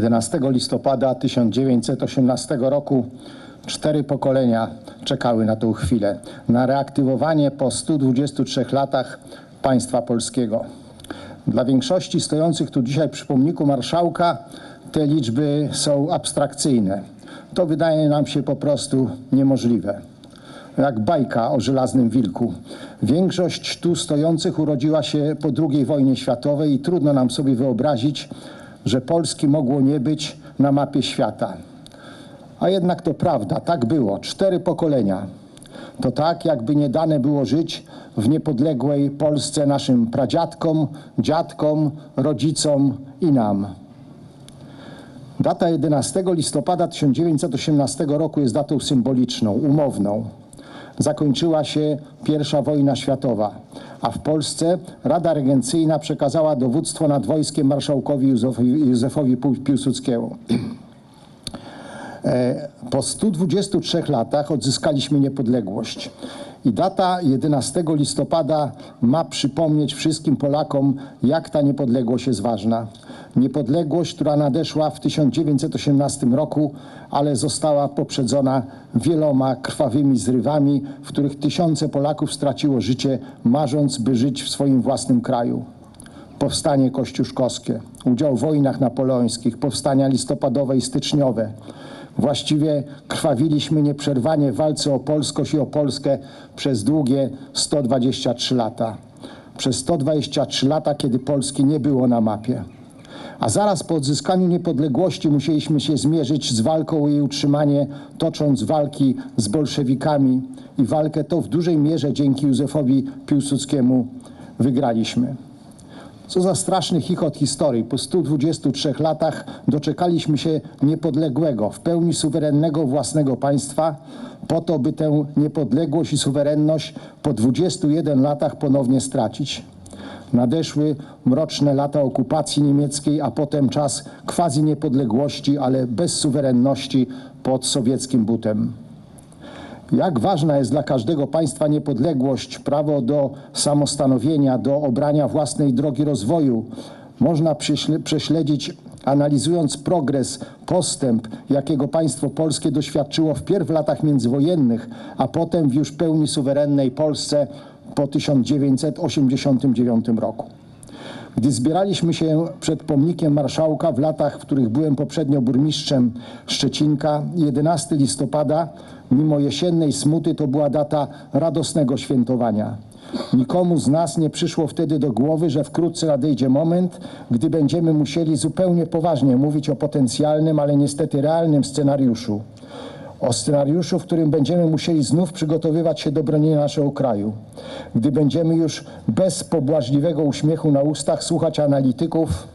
11 listopada 1918 roku cztery pokolenia czekały na tę chwilę, na reaktywowanie po 123 latach państwa polskiego. Dla większości stojących tu dzisiaj przy pomniku marszałka te liczby są abstrakcyjne. To wydaje nam się po prostu niemożliwe. Jak bajka o żelaznym wilku. Większość tu stojących urodziła się po II wojnie światowej i trudno nam sobie wyobrazić, że Polski mogło nie być na mapie świata. A jednak to prawda, tak było. Cztery pokolenia. To tak, jakby nie dane było żyć w niepodległej Polsce naszym pradziadkom, dziadkom, rodzicom i nam. Data 11 listopada 1918 roku jest datą symboliczną, umowną. Zakończyła się I wojna światowa, a w Polsce Rada Regencyjna przekazała dowództwo nad wojskiem marszałkowi Józefowi, Józefowi Piłsudskiemu. E, Po 123 latach odzyskaliśmy niepodległość. I data 11 listopada ma przypomnieć wszystkim Polakom, jak ta niepodległość jest ważna. Niepodległość, która nadeszła w 1918 roku, ale została poprzedzona wieloma krwawymi zrywami, w których tysiące Polaków straciło życie, marząc, by żyć w swoim własnym kraju powstanie kościuszkowskie, udział w wojnach napoleońskich, powstania listopadowe i styczniowe. Właściwie krwawiliśmy nieprzerwanie w walce o polskość i o Polskę przez długie 123 lata. Przez 123 lata, kiedy Polski nie było na mapie. A zaraz po odzyskaniu niepodległości musieliśmy się zmierzyć z walką o jej utrzymanie, tocząc walki z bolszewikami i walkę to w dużej mierze dzięki Józefowi Piłsudskiemu wygraliśmy. Co za straszny chichot historii. Po 123 latach doczekaliśmy się niepodległego, w pełni suwerennego własnego państwa, po to, by tę niepodległość i suwerenność po 21 latach ponownie stracić. Nadeszły mroczne lata okupacji niemieckiej, a potem czas quasi niepodległości, ale bez suwerenności pod sowieckim butem. Jak ważna jest dla każdego państwa niepodległość, prawo do samostanowienia, do obrania własnej drogi rozwoju, można prześle- prześledzić analizując progres, postęp, jakiego państwo polskie doświadczyło wpierw w latach międzywojennych, a potem w już pełni suwerennej Polsce po 1989 roku. Gdy zbieraliśmy się przed pomnikiem marszałka w latach, w których byłem poprzednio burmistrzem Szczecinka, 11 listopada, mimo jesiennej smuty, to była data radosnego świętowania. Nikomu z nas nie przyszło wtedy do głowy, że wkrótce nadejdzie moment, gdy będziemy musieli zupełnie poważnie mówić o potencjalnym, ale niestety realnym scenariuszu. O scenariuszu, w którym będziemy musieli znów przygotowywać się do bronienia naszego kraju. Gdy będziemy już bez pobłażliwego uśmiechu na ustach słuchać analityków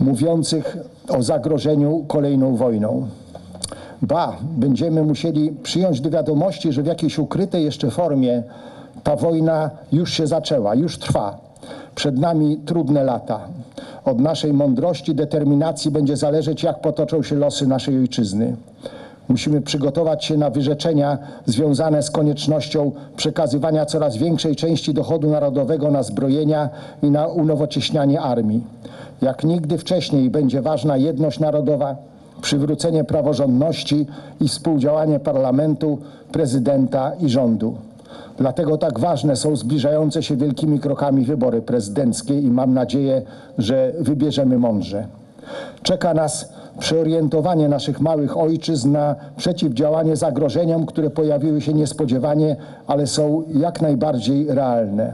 mówiących o zagrożeniu kolejną wojną. Ba, będziemy musieli przyjąć do wiadomości, że w jakiejś ukrytej jeszcze formie ta wojna już się zaczęła, już trwa. Przed nami trudne lata. Od naszej mądrości, determinacji będzie zależeć, jak potoczą się losy naszej ojczyzny. Musimy przygotować się na wyrzeczenia związane z koniecznością przekazywania coraz większej części dochodu narodowego na zbrojenia i na unowocześnianie armii. Jak nigdy wcześniej będzie ważna jedność narodowa, przywrócenie praworządności i współdziałanie parlamentu, prezydenta i rządu. Dlatego tak ważne są zbliżające się wielkimi krokami wybory prezydenckie i mam nadzieję, że wybierzemy mądrze. Czeka nas przeorientowanie naszych małych ojczyzn na przeciwdziałanie zagrożeniom, które pojawiły się niespodziewanie, ale są jak najbardziej realne.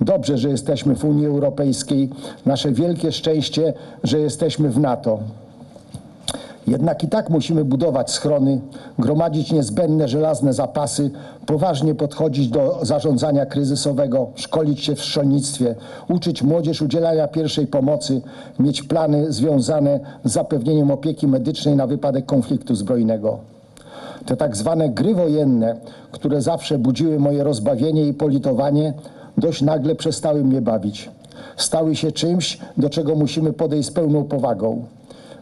Dobrze, że jesteśmy w Unii Europejskiej. Nasze wielkie szczęście, że jesteśmy w NATO. Jednak i tak musimy budować schrony, gromadzić niezbędne żelazne zapasy, poważnie podchodzić do zarządzania kryzysowego, szkolić się w szkolnictwie, uczyć młodzież udzielania pierwszej pomocy, mieć plany związane z zapewnieniem opieki medycznej na wypadek konfliktu zbrojnego. Te tak zwane gry wojenne, które zawsze budziły moje rozbawienie i politowanie, dość nagle przestały mnie bawić. Stały się czymś, do czego musimy podejść z pełną powagą.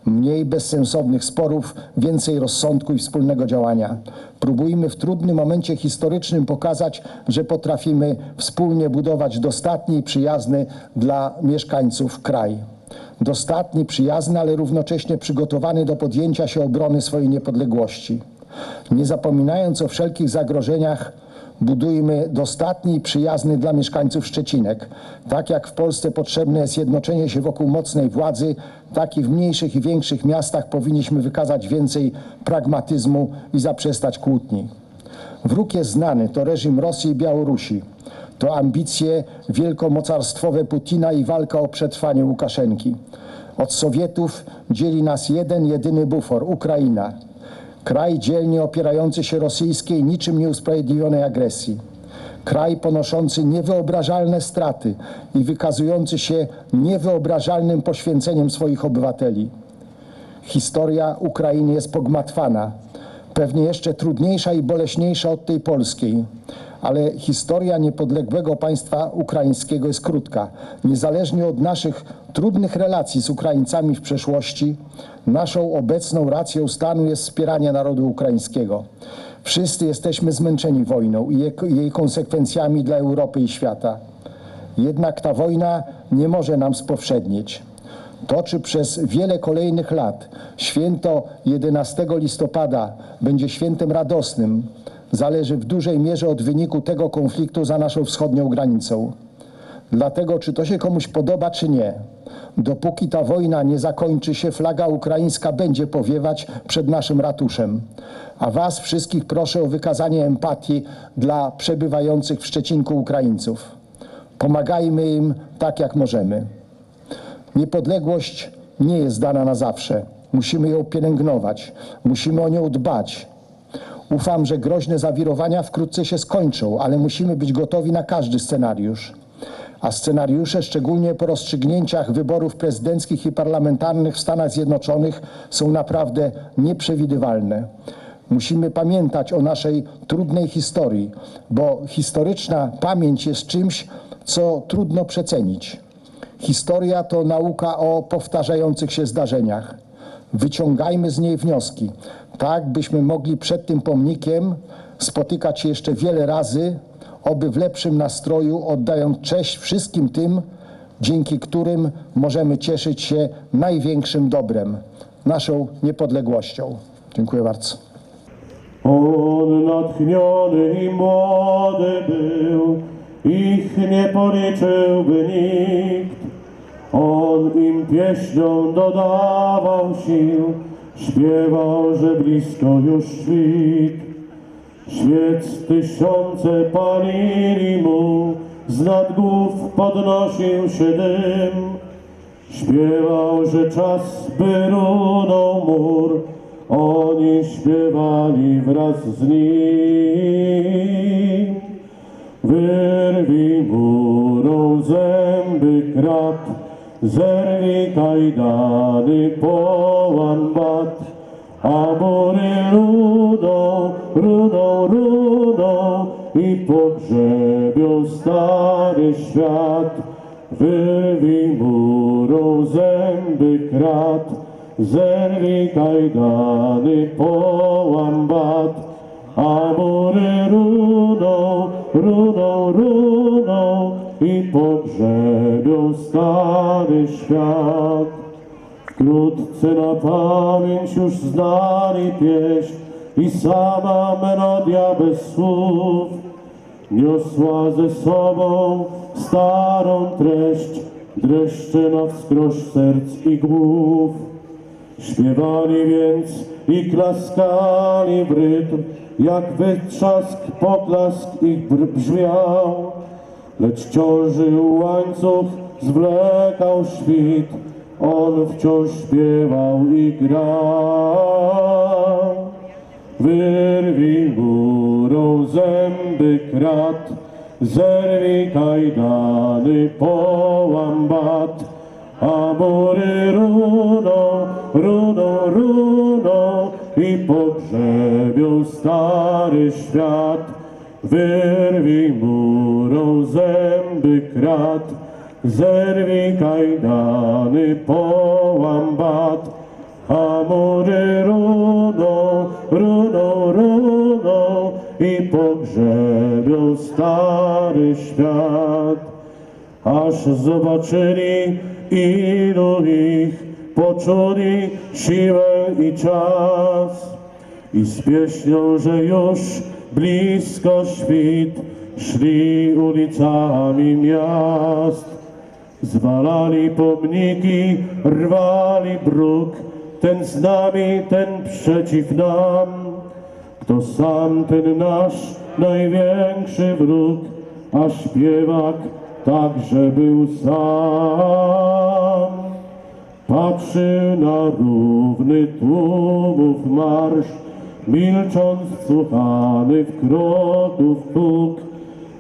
Mniej bezsensownych sporów, więcej rozsądku i wspólnego działania. Próbujmy w trudnym momencie historycznym pokazać, że potrafimy wspólnie budować dostatni i przyjazny dla mieszkańców kraj. Dostatni, przyjazny, ale równocześnie przygotowany do podjęcia się obrony swojej niepodległości. Nie zapominając o wszelkich zagrożeniach, budujmy dostatni i przyjazny dla mieszkańców Szczecinek. Tak jak w Polsce potrzebne jest jednoczenie się wokół mocnej władzy, tak i w mniejszych i większych miastach powinniśmy wykazać więcej pragmatyzmu i zaprzestać kłótni. Wróg jest znany, to reżim Rosji i Białorusi. To ambicje wielkomocarstwowe Putina i walka o przetrwanie Łukaszenki. Od Sowietów dzieli nas jeden, jedyny bufor Ukraina. Kraj dzielnie opierający się rosyjskiej, niczym nieusprawiedliwionej agresji. Kraj ponoszący niewyobrażalne straty i wykazujący się niewyobrażalnym poświęceniem swoich obywateli. Historia Ukrainy jest pogmatwana, pewnie jeszcze trudniejsza i boleśniejsza od tej polskiej, ale historia niepodległego państwa ukraińskiego jest krótka. Niezależnie od naszych trudnych relacji z Ukraińcami w przeszłości, naszą obecną racją stanu jest wspieranie narodu ukraińskiego. Wszyscy jesteśmy zmęczeni wojną i jej- konsekwencjami dla Europy i świata. Jednak ta wojna nie może nam spowszednieć. To, czy przez wiele kolejnych lat święto 11 listopada będzie świętem radosnym, zależy w dużej mierze od wyniku tego konfliktu za naszą wschodnią granicą. Dlatego, czy to się komuś podoba, czy nie, dopóki ta wojna nie zakończy się, flaga ukraińska będzie powiewać przed naszym ratuszem. A Was wszystkich proszę o wykazanie empatii dla przebywających w Szczecinku Ukraińców. Pomagajmy im tak, jak możemy. Niepodległość nie jest dana na zawsze. Musimy ją pielęgnować, musimy o nią dbać. Ufam, że groźne zawirowania wkrótce się skończą, ale musimy być gotowi na każdy scenariusz. A scenariusze, szczególnie po rozstrzygnięciach wyborów prezydenckich i parlamentarnych w Stanach Zjednoczonych, są naprawdę nieprzewidywalne. Musimy pamiętać o naszej trudnej historii, bo historyczna pamięć jest czymś, co trudno przecenić. Historia to nauka o powtarzających się zdarzeniach. Wyciągajmy z niej wnioski, tak byśmy mogli przed tym pomnikiem spotykać się jeszcze wiele razy, oby w lepszym nastroju, oddając cześć wszystkim tym, dzięki którym możemy cieszyć się największym dobrem naszą niepodległością. Dziękuję bardzo. On natchniony i młody był, ich nie policzyłby nikt. On im pieśnią dodawał sił, śpiewał, że blisko już świt. Świec tysiące palili mu, z nad głów podnosił się dym. Śpiewał, że czas by runął mur, oni śpiewali wraz z nim. Wyrwij murą zęby krat, zerwij kajdany połan bat, a mury rudą, rudą, rudą i pogrzebią stary świat. Wyrwij murą zęby krat, zerwij kajdany połam bat, a mury runą, runą i pogrzebią stary świat. Wkrótce na pamięć już znali pieśń i sama melodia bez słów niosła ze sobą starą treść, dreszcze na wskroś serc i głów. Śpiewali więc i klaskali w rytm, jak wytrzask, poklask ich br- brzmiał. Lecz ciążył łańcuch, zwlekał świt, on wciąż śpiewał i grał. Wyrwij górą zęby krat, zerwij kajdany połam bat, a mury runą, runą, runą i pogrzebią stary świat. Wyrwij murą zęby krat, zerwij kajdany połam bat, a mury runą, runą, runą i pogrzebią stary świat. Aż zobaczyli, ilu ich poczuli siłę i czas. I z pieśnią, że już blisko świt, szli ulicami miast. Zwalali pomniki, rwali bruk, ten z nami, ten przeciw nam. Kto sam ten nasz największy wróg, a śpiewak także był sam. Patrzył na równy tłumów marsz, milcząc wsłuchany w kroków puk,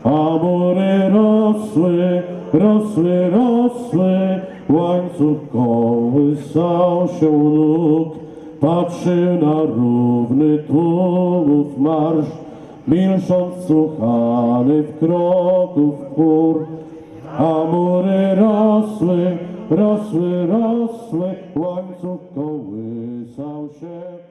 a mury rosły, rosły, rosły, łańcuch kołysał się nóg. Patrzył na równy tłumów marsz, milcząc wsłuchany w kroków chór, a mury rosły, rosły, rosły, łańcuch kołysał się